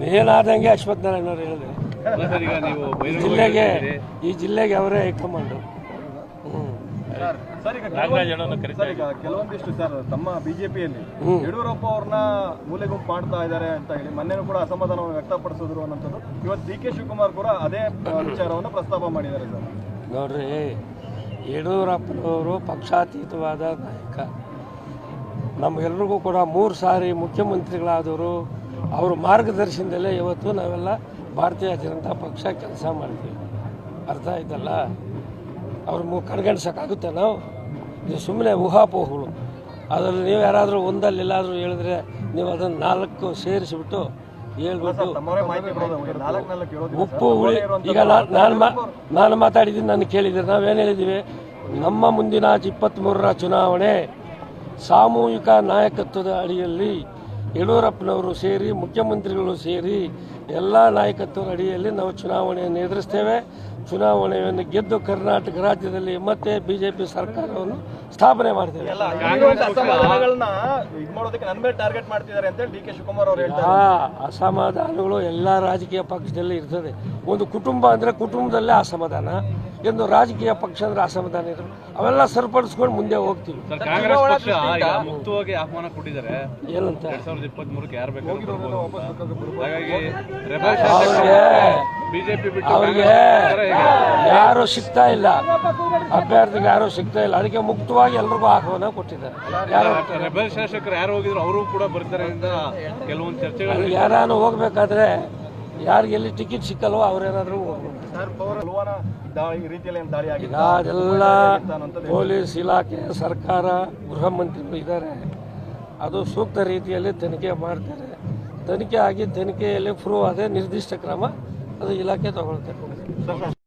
ಮೇಲಾದಂಗೆ ಅಶ್ವಥ್ ನಾರಾಯಣ ಅವರು ಹೇಳಿದೆ ಅಲ್ಲ ಸರ್ ಈಗ ನೀವು ಈ ಜಿಲ್ಲೆಗೆ ಈ ಜಿಲ್ಲೆಗೆ ಅವರೇ ಹೈಕಮಾಂಡು ಈಗ ಸರ್ ಈಗ ಕೆಲವೊಂದಿಷ್ಟು ಸರ್ ತಮ್ಮ ಬಿಜೆಪಿಯಲ್ಲಿ. ಯಡಿಯೂರಪ್ಪ ಅವ್ರನ್ನ ಮೂಲೆ ಗುಂಪು ಮಾಡ್ತಾ ಇದ್ದಾರೆ ಅಂತ ಹೇಳಿ ಮೊನ್ನೆನೂ ಕೂಡ ಅಸಮಾಧಾನವನ್ನು ವ್ಯಕ್ತಪಡಿಸಿದ್ರು ಅನ್ನೋಂಥದ್ದು ಇವತ್ತು ಡಿ ಕೆ ಶಿವಕುಮಾರ್ ಕೂಡ ಅದೇ ವಿಚಾರವನ್ನು ಪ್ರಸ್ತಾಪ ಮಾಡಿದ್ದಾರೆ ಸರ್. ನೋಡ್ರಿ ಯಡಿಯೂರಪ್ಪನವರು ಪಕ್ಷಾತೀತವಾದ ನಾಯಕ. ನಮಗೆಲ್ರಿಗೂ ಕೂಡ ಮೂರು ಸಾರಿ ಮುಖ್ಯಮಂತ್ರಿಗಳಾದವರು ಅವ್ರ ಮಾರ್ಗದರ್ಶನದಲ್ಲೇ ಇವತ್ತು ನಾವೆಲ್ಲ ಭಾರತೀಯ ಜನತಾ ಪಕ್ಷ ಕೆಲಸ ಮಾಡ್ತೀವಿ. ಅರ್ಥ ಆಯ್ತಲ್ಲ? ಅವ್ರ ಮು ಕಣ್ಗಣಿಸೋಕ್ಕಾಗುತ್ತೆ ನಾವು? ಇದು ಸುಮ್ಮನೆ ಊಹಾಪೋಹಗಳು. ಅದರಲ್ಲಿ ನೀವು ಯಾರಾದರೂ ಒಂದಲ್ಲಿ ಎಲ್ಲಾದರೂ ಹೇಳಿದ್ರೆ ನೀವು ಅದನ್ನು ನಾಲ್ಕು ಸೇರಿಸಿಬಿಟ್ಟು ಹೇಳ್ಬಿಟ್ಟು ಉಪ್ಪು ಹುಳಿ. ಈಗ ನಾನು ಮಾ ನಾನು ಮಾತಾಡಿದ್ದೀನಿ ನಾನು ಕೇಳಿದ್ದೀನಿ. ನಾವೇನು ಹೇಳಿದ್ದೀವಿ? ನಮ್ಮ ಮುಂದಿನ ಇಪ್ಪತ್ತ್ಮೂರರ ಚುನಾವಣೆ ಸಾಮೂಹಿಕ ನಾಯಕತ್ವದ ಅಡಿಯಲ್ಲಿ ಯಡಿಯೂರಪ್ಪನವರು ಸೇರಿ ಮುಖ್ಯಮಂತ್ರಿಗಳು ಸೇರಿ ಎಲ್ಲ ನಾಯಕತ್ವದ ಅಡಿಯಲ್ಲಿ ನಾವು ಚುನಾವಣೆಯನ್ನು ಎದುರಿಸ್ತೇವೆ. ಚುನಾವಣೆಯನ್ನು ಗೆದ್ದು ಕರ್ನಾಟಕ ರಾಜ್ಯದಲ್ಲಿ ಮತ್ತೆ ಬಿಜೆಪಿ ಸರ್ಕಾರವನ್ನು ಸ್ಥಾಪನೆ ಮಾಡ್ತೇವೆ. ಹಾ ಅಸಮಾಧಾನಗಳನ್ನ ಇದು ಮಾಡೋದಕ್ಕೆ ನನ್ನ ಟಾರ್ಗೆಟ್ ಮಾಡ್ತಿದ್ದಾರೆ ಅಂತ ಡಿ ಕೆ ಶಿವಕುಮಾರ್ ಅವರು ಹೇಳ್ತಾರೆ. ಆ ಅಸಮಾಧಾನಗಳು ಎಲ್ಲ ರಾಜಕೀಯ ಪಕ್ಷದಲ್ಲಿ ಇರ್ತದೆ. ಒಂದು ಕುಟುಂಬ ಅಂದ್ರೆ ಕುಟುಂಬದಲ್ಲೇ ಅಸಮಾಧಾನ. ಎಂದು ರಾಜಕೀಯ ಪಕ್ಷ ಅಂದ್ರೆ ಅಸಮಾಧಾನ ಇರೋದು ಅವೆಲ್ಲ ಸರಿಪಡಿಸ್ಕೊಂಡು ಮುಂದೆ ಹೋಗ್ತೀವಿ. ಸರ್ ಕಾಂಗ್ರೆಸ್ ಪಕ್ಷ ಈಗ ಮುಕ್ತವಾಗಿ ಆಹ್ವಾನ ಕೊಟ್ಟಿದ್ದಾರೆ. ಏನಂತ? ಎರಡ್ ಸಾವಿರದ ಇಪ್ಪತ್ತ್ ಮೂರಕ್ಕೆ ಯಾರು ಬೇಕಾದ್ರೂ ಬರ್ಬೋದು. ಅಂತ. ಹಾಗಾಗಿ ರೆಬಲ್ ಅವ್ರಿಗೆ ಬಿಜೆಪಿ ಬಿಟ್ಟು ಅವ್ರಿಗೆ ಕಾಂಗ್ರೆಸ್ ಪಕ್ಷ ಹೇಗೆ? ಯಾರು ಸಿಗ್ತಾ ಇಲ್ಲ. ಅಭ್ಯರ್ಥಿಗೆ ಯಾರು ಸಿಗ್ತಾ ಇಲ್ಲ. ಅದಕ್ಕೆ ಮುಕ್ತವಾಗಿ ಎಲ್ರಿಗೂ ಆಹ್ವಾನ ಕೊಟ್ಟಿದ್ದಾರೆ. ಯಾರು ರೆಬಲ್ ಶಾಸಕರು ಯಾರು ಹೋಗಿದ್ರು ಅವರು ಕೂಡ ಬರ್ತಾರೆ ಅಂತ ಕೆಲವೊಂದು ಚರ್ಚೆಗಳು ಯಾರು ಯಾರಾನು ಹೋಗ್ಬೇಕಾದ್ರೆ ಯಾರಿಗೆ ಎಲ್ಲಿ ಟಿಕೆಟ್ ಸಿಕ್ಕಲ್ವೋ ಅವ್ರೇನಾದರೂ ಅದೆಲ್ಲ ಪೊಲೀಸ್ ಇಲಾಖೆ ಸರ್ಕಾರ ಗೃಹ ಮಂತ್ರಿಗಳು ಇದ್ದಾರೆ. ಅದು ಸೂಕ್ತ ರೀತಿಯಲ್ಲಿ ತನಿಖೆ ಮಾಡ್ತಾರೆ. ತನಿಖೆ ಆಗಿ ತನಿಖೆಯಲ್ಲಿ ಪ್ರೂವ್ ಆದರೆ ನಿರ್ದಿಷ್ಟ ಕ್ರಮ ಅದು ಇಲಾಖೆ ತಗೊಳ್ತಾರೆ